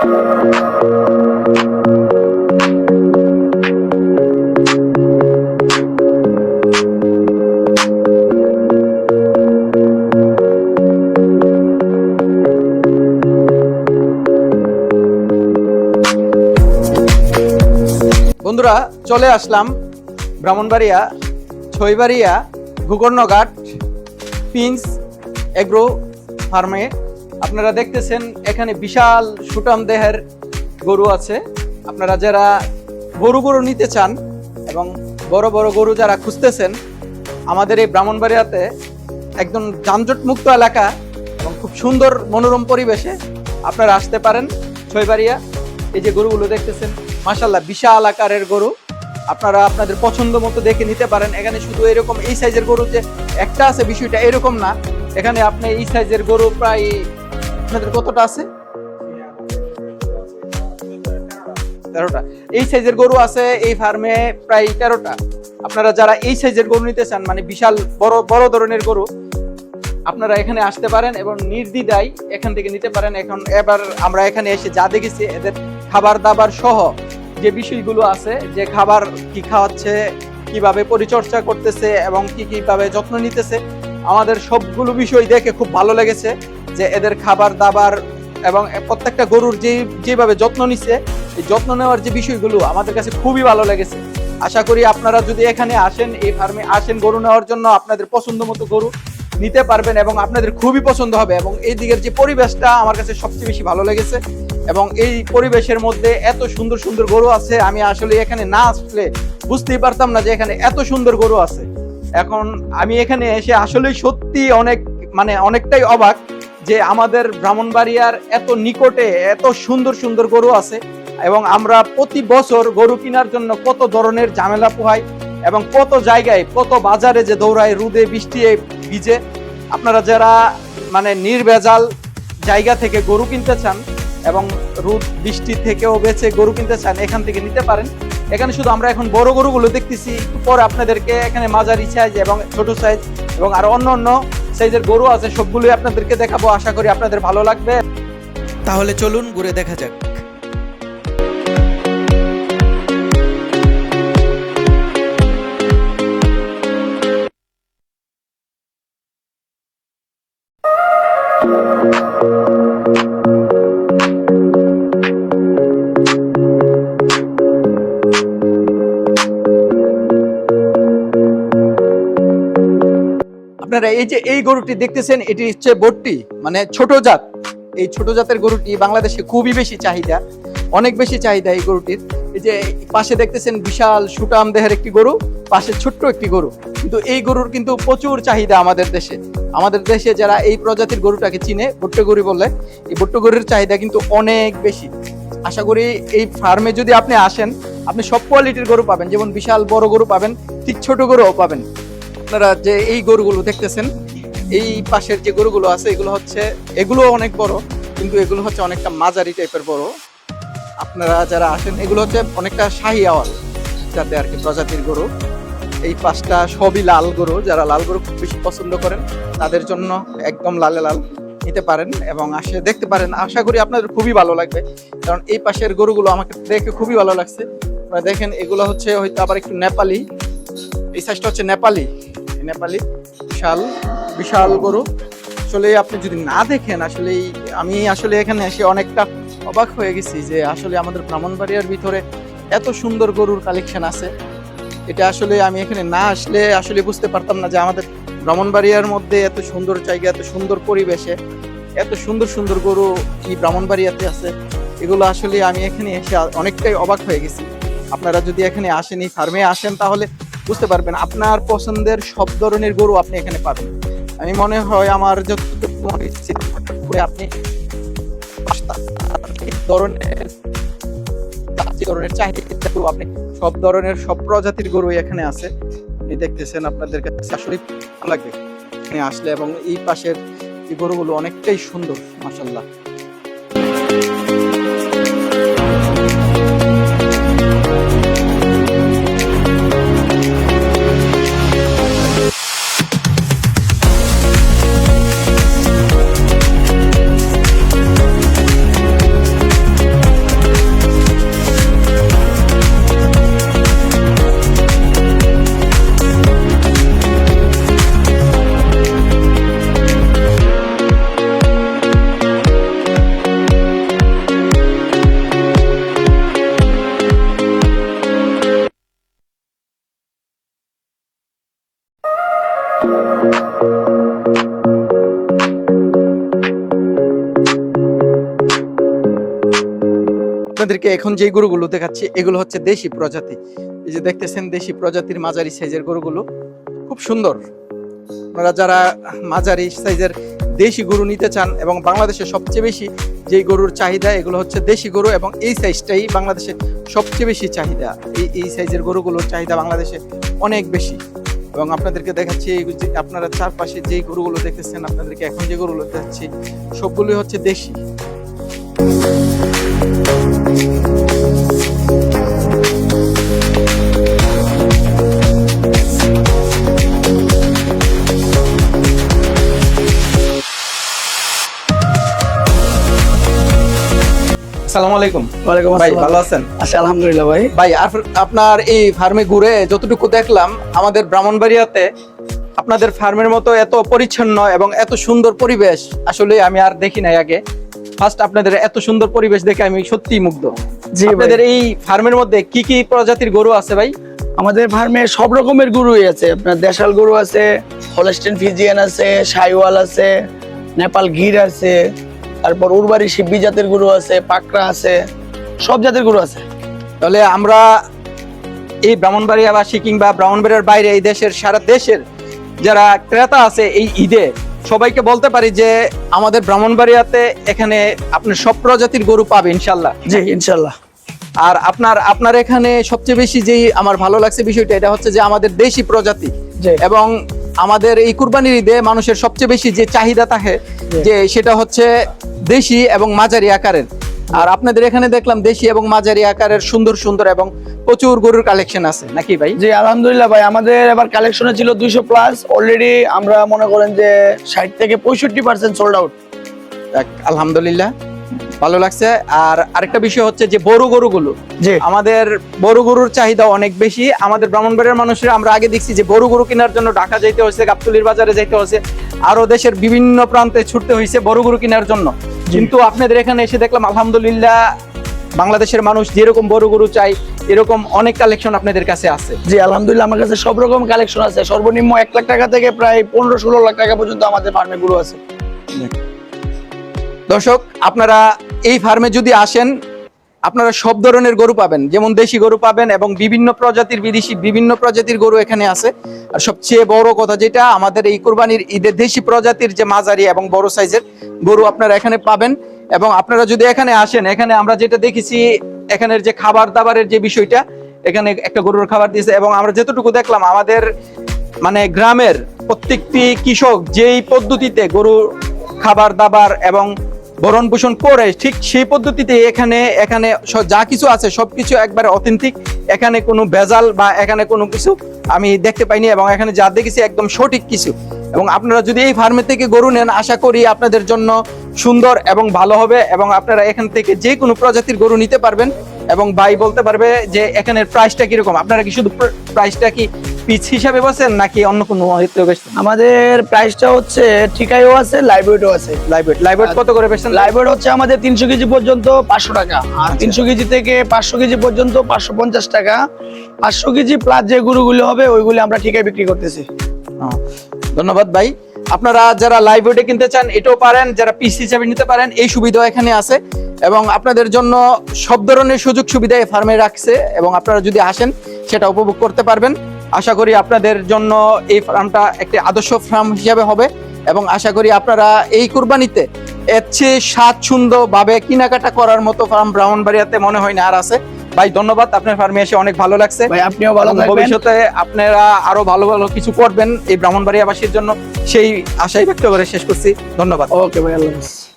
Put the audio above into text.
বন্ধুরা চলে আসলাম ব্রাহ্মণবাড়িয়া ছইবাড়িয়া ভূকর্ণঘাট পিন্স এগ্রো ফার্মে। আপনারা দেখতেছেন, এখানে বিশাল সুটাম দেহের গরু আছে। আপনারা যারা গরু গরু নিতে চান এবং বড় বড় গরু যারা খুঁজতেছেন, আমাদের এই ব্রাহ্মণবাড়িয়াতে একদম যানজট মুক্ত এলাকা এবং খুব সুন্দর মনোরম পরিবেশে আপনারা আসতে পারেন ছয়বাড়িয়া। এই যে গরুগুলো দেখতেছেন মাশাল্লাহ বিশাল আকারের গরু। আপনারা আপনাদের পছন্দ মতো দেখে নিতে পারেন। এখানে শুধু এরকম এই সাইজের গরু যে একটা আছে, বিষয়টা এরকম না। এখানে আপনি এই সাইজের গরু প্রায় আপনাদের কতটা আছে? তেরোটা। এই সাইজের গরু আছে এই ফার্মে প্রায় তেরোটা। আপনারা যারা এই সাইজের গরু নিতে চান মানে বিশাল বড় বড় ধরনের গরু, আপনারা এখানে আসতে পারেন এবং নির্দ্বিধায় এখান থেকে নিতে পারেন। এখন এবার আমরা এখানে এসে যা দেখেছি, এদের খাবার দাবার সহ যে বিষয়গুলো আছে, যে খাবার কি খাওয়াচ্ছে, কীভাবে পরিচর্যা করতেছে এবং কি কীভাবে যত্ন নিতেছে, আমাদের সবগুলো বিষয় দেখে খুব ভালো লেগেছে। যে এদের খাবার, দাবার এবং প্রত্যেকটা গরুর যে, যেভাবে যত্ন নিচ্ছে এই যত্ন নেওয়ার যে বিষয়গুলো আমাদের কাছে খুবই ভালো লেগেছে। আশা করি আপনারা যদি এখানে আসেন, এই ফার্মে আসেন, গরু নেওয়ার জন্য আপনাদের পছন্দ মতো গরু নিতে পারবেন এবং আপনাদের খুবই পছন্দ হবে এবং এই দিকের যে পরিবেশটা আমার কাছে সবচেয়ে বেশি ভালো লেগেছে এবং এই পরিবেশের মধ্যে এত সুন্দর সুন্দর গরু আছে, আমি আসলে এখানে না আসলে বুঝতেই পারতাম না যে এখানে এত সুন্দর গরু আছে। এখন আমি এখানে এসে আসলে সত্যি অনেক মানে অনেকটাই অবাক যে আমাদের ব্রাহ্মণবাড়িয়ার এত নিকটে এত সুন্দর সুন্দর গরু আছে এবং আমরা প্রতি বছর গরু কেনার জন্য কত ধরনের ঝামেলা পোহাই এবং কত জায়গায়, কত বাজারে যে দৌড়ায়, রুদে বৃষ্টি ভিজে। আপনারা যারা মানে নির্ভেজাল জায়গা থেকে গরু কিনতে চান এবং রোদ, বৃষ্টি থেকেও বেঁচে গরু কিনতে চান, এখান থেকে নিতে পারেন। এখানে শুধু আমরা এখন বড় গরুগুলো দেখতেছি পরে আপনাদেরকে এখানে মাঝারি সাইজ এবং ছোট সাইজ এবং আর অন্য অন্য সাইজের গরু আছে, সবগুলোই আপনাদেরকে দেখাবো। আশা করি আপনাদের ভালো লাগবে। তাহলে চলুন ঘুরে দেখা যাক। আপনারা এই যে এই গরুটি দেখতেছেন, এটি হচ্ছে বট্টি মানে ছোট জাত। এই ছোট জাতের গরুটি বাংলাদেশে খুবই বেশি চাহিদা, অনেক বেশি চাহিদা এই গরুটির। এই যে পাশে দেখতেছেন বিশাল সুটাম দেহের একটি গরু, পাশে ছোট্ট একটি গরু। কিন্তু এই গরুর কিন্তু প্রচুর চাহিদা আমাদের দেশে। আমাদের দেশে যারা এই প্রজাতির গরুটাকে চিনে ভুট্ট গরু বলে, এই ভুট্ট গরুর চাহিদা কিন্তু অনেক বেশি। আশা করি এই ফার্মে যদি আপনি আসেন, আপনি সব কোয়ালিটির গরু পাবেন। যেমন বিশাল বড় গরু পাবেন, ঠিক ছোট গরুও পাবেন। আপনারা যে এই গরুগুলো দেখতেছেন, এই পাশের যে গরুগুলো আছে, এগুলো হচ্ছে, এগুলো অনেক বড়, কিন্তু এগুলো হচ্ছে অনেকটা মাঝারি টাইপের বড়। আপনারা যারা আসেন, এগুলো হচ্ছে অনেকটা শাহি আওয়াল যাতে আর কি প্রজাতির গরু। এই পাঁচটা সবই লাল গরু, যারা লাল গরু খুব বেশি পছন্দ করেন, তাদের জন্য একদম লালে লাল নিতে পারেন এবং আসে, দেখতে পারেন। আশা করি আপনাদের খুবই ভালো লাগবে, কারণ এই পাশের গরুগুলো আমাকে দেখে খুবই ভালো লাগছে। আপনারা দেখেন, এগুলো হচ্ছে হয়তো আবার একটু নেপালি, এই সাইজটা হচ্ছে নেপালি। নেপালি, বিশাল বিশাল গরু। আসলে আপনি যদি না দেখেন, আসলে আমি আসলে এখানে এসে অনেকটা অবাক হয়ে গেছি যে আসলে আমাদের ব্রাহ্মণবাড়িয়ার ভিতরে এত সুন্দর গরুর কালেকশন আছে। এটা আসলে আমি এখানে না আসলে আসলে বুঝতে পারতাম না যে আমাদের ব্রাহ্মণবাড়িয়ার মধ্যে এত সুন্দর জায়গা, এত সুন্দর পরিবেশে, এত সুন্দর সুন্দর গরু এই ব্রাহ্মণবাড়িয়াতে আছে। এগুলো আসলে আমি এখানে এসে অনেকটাই অবাক হয়ে গেছি। আপনারা যদি এখানে আসেন, এই ফার্মে আসেন, তাহলে বুঝতে পারবেন, আপনার পছন্দের সব ধরনের গরু আপনি এখানে পাবেন। আমি মনে হয় আমার করে আপনি ধরনের চাহিদা গরু আপনি, সব ধরনের সব প্রজাতির গরু এখানে আছে। আপনি দেখতেছেন আপনাদের কাছে আসলে ভালো লাগবে। এখানে আসলে এবং এই পাশের এই গরুগুলো অনেকটাই সুন্দর মাসাল্লাহ আপনাদেরকে এখন যে গরুগুলো দেখাচ্ছি, এগুলো হচ্ছে দেশি প্রজাতি। এই যে দেখতেছেন, দেশি প্রজাতির মাঝারি সাইজের গরুগুলো। খুব সুন্দর। আপনারা যারা মাঝারি সাইজের দেশি গরু নিতে চান এবং বাংলাদেশে সবচেয়ে বেশি যেই গরুর চাহিদা, এগুলো হচ্ছে দেশি গরু এবং এই সাইজটাই বাংলাদেশে সবচেয়ে বেশি চাহিদা। এই এই সাইজের গরুগুলোর চাহিদা বাংলাদেশে অনেক বেশি। এবং আপনাদেরকে দেখাচ্ছি আপনারা চারপাশে যেই গরুগুলো দেখতেছেন, আপনাদেরকে এখন যে গরুগুলো দেখাচ্ছি, সবগুলোই হচ্ছে দেশি। আসসালামু আলাইকুম। ওয়ালাইকুম ভাই ভালো আছেন? আচ্ছা আলহামদুলিল্লাহ ভাই। ভাই আপনার এই ফার্মে ঘুরে যতটুকু দেখলাম আমাদের ব্রাহ্মণবাড়িয়াতে আপনাদের ফার্মের মতো এত পরিচ্ছন্ন এবং এত সুন্দর পরিবেশ আসলে আমি আর দেখি নাই আগে। ফার্স্ট আপনাদের এত সুন্দর পরিবেশ দেখে আমি সত্যি মুগ্ধ। জি আপনাদের এই ফার্মের মধ্যে কি কি প্রজাতির গরু আছে ভাই? আমাদের ফার্মে সব রকমের গরুই আছে। আপনার দেশাল গরু আছে হলস্টেন ফিজিয়ান আছে সাইওয়াল আছে নেপাল গির আছে তারপর উরবারি শিব্বি জাতের গরু আছে পাকড়া আছে সব জাতের গরু আছে। তাহলে আমরা এই ব্রাহ্মণবাড়িয়াবাসী কিংবা ব্রাহ্মণবাড়িয়ার বাইরে এই দেশের সারা দেশের যারা ক্রেতা আছে এই ঈদে সবাইকে বলতে পারি যে আমাদের ব্রাহ্মণবাড়িয়াতে এখানে আপনি সব প্রজাতির গরু পাবে ইনশাল্লাহ। জি ইনশাল্লাহ। আর আপনার আপনার এখানে সবচেয়ে বেশি যেই আমার ভালো লাগছে বিষয়টা এটা হচ্ছে যে আমাদের দেশি প্রজাতি। এবং আমাদের এই কুরবানির ঈদে মানুষের সবচেয়ে বেশি যে চাহিদা থাকে যে সেটা হচ্ছে দেশি এবং মাঝারি আকারের। আর আপনাদের এখানে দেখলাম দেশি এবং মাঝারি আকারের সুন্দর সুন্দর এবং প্রচুর গরুর কালেকশন আছে। নাকি ভাই? জি আলহামদুলিল্লাহ ভাই আমাদের এবার কালেকশনে ছিল দুইশো প্লাস অলরেডি আমরা মনে করেন যে ষাট থেকে পঁয়ষট্টি পার্সেন্ট সোল্ড আউট আলহামদুলিল্লাহ ভালো লাগছে। আর আরেকটা বিষয় হচ্ছে যে বড় গরুগুলো। আমাদের বড় গরুর চাহিদা অনেক বেশি। আমাদের ব্রাহ্মণবাড়িয়ার মানুষরা আমরা আগে দেখছি যে বড় গরু কেনার জন্য ঢাকা যাইতে হয়েছে গাবতলির বাজারে যাইতে হয়েছে। আরও দেশের বিভিন্ন প্রান্তে ছুটতে হয়েছে বড় গরু কেনার জন্য। কিন্তু আপনাদের এখানে এসে দেখলাম আলহামদুলিল্লাহ বাংলাদেশের মানুষ যেরকম বড় গরু চাই এরকম অনেক কালেকশন আপনাদের কাছে আছে। জি আলহামদুলিল্লাহ আমার কাছে সব রকম কালেকশন আছে। সর্বনিম্ন এক লাখ টাকা থেকে প্রায় পনেরো ষোলো লাখ টাকা পর্যন্ত আমাদের ফার্মে গরু আছে। দর্শক আপনারা এই ফার্মে যদি আসেন আপনারা সব ধরনের গরু পাবেন। যেমন দেশি গরু পাবেন এবং বিভিন্ন প্রজাতির বিদেশি বিভিন্ন প্রজাতির গরু এখানে আছে। আর সবচেয়ে বড় কথা যেটা, আমাদের এই কোরবানির ঈদের দেশি প্রজাতির যে মাঝারি এবং বড় সাইজের গরু আপনারা এখানে পাবেন। এবং আপনারা যদি এখানে আসেন, এখানে আমরা যেটা দেখেছি, এখানের যে খাবার দাবারের যে বিষয়টা, এখানে একটা গরুর খাবার দিয়েছে। এবং আমরা যতটুকু দেখলাম, আমাদের মানে গ্রামের প্রত্যেকটি কৃষক যেই পদ্ধতিতে গরু খাবার দাবার এবং ভরণ পোষণ করে ঠিক সেই পদ্ধতিতে এখানে এখানে যা কিছু আছে সবকিছু একবারে অথেন্টিক এখানে কোনো ভেজাল বা এখানে কোনো কিছু আমি দেখতে পাইনি এবং এখানে যা দেখেছি একদম সঠিক কিছু। এবং আপনারা যদি এই ফার্মে থেকে গরু নেন, আশা করি আপনাদের জন্য সুন্দর এবং ভালো হবে এবং আপনারা এখান থেকে যে কোনো প্রজাতির গরু নিতে পারবেন এবং ভাই বলতে পারবে যে এখানের প্রাইসটা কীরকম। আপনারা কি শুধু প্রাইসটা কি পিস হিসাবে বসেন নাকি অন্য কোনো আমাদের প্রাইসটা হচ্ছে ঠিকাইও আছে ওয়েটও আছে। লাইভ ওয়েট কত করে লাইভ ওয়েট হচ্ছে আমাদের তিনশো কেজি পর্যন্ত পাঁচশো টাকা। আর তিনশো কেজি থেকে পাঁচশো কেজি পর্যন্ত পাঁচশো পঞ্চাশ টাকা। পাঁচশো কেজি প্লাস যে গরুগুলো হবে ওইগুলো আমরা ঠিকায় বিক্রি করতেছি। ধন্যবাদ ভাই। আপনারা যারা লাইভ ওয়েটে কিনতে চান এটাও পারেন। যারা পিস হিসাবে নিতে পারেন এই সুবিধা এখানে আছে। এবং আপনাদের জন্য সব ধরনের সুযোগ সুবিধা এই ফার্মে রাখছে। এবং আপনারা যদি আসেন সেটা উপভোগ করতে পারবেন। আশা করি আপনাদের জন্য এই ফার্মটা একটি আদর্শ ফার্ম হিসাবে হবে এবং আশা করি আপনারা এই কুরবানিতে এর চেয়ে স্বাচ্ছন্দ্য ভাবে কেনাকাটা করার মতো ফার্ম ব্রাহ্মণবাড়িয়াতে মনে হয় না আর আছে। ভাই ধন্যবাদ আপনার ফার্মে এসে অনেক ভালো লাগছে। ভাই আপনিও ভালো থাকবেন। ভবিষ্যতে আপনারা আরও ভালো ভালো কিছু করবেন এই ব্রাহ্মণবাড়িয়াবাসীর জন্য। সেই আশাই ব্যক্ত করে শেষ করছি। ধন্যবাদ। ওকে ভাই আল্লাহ হাফেজ।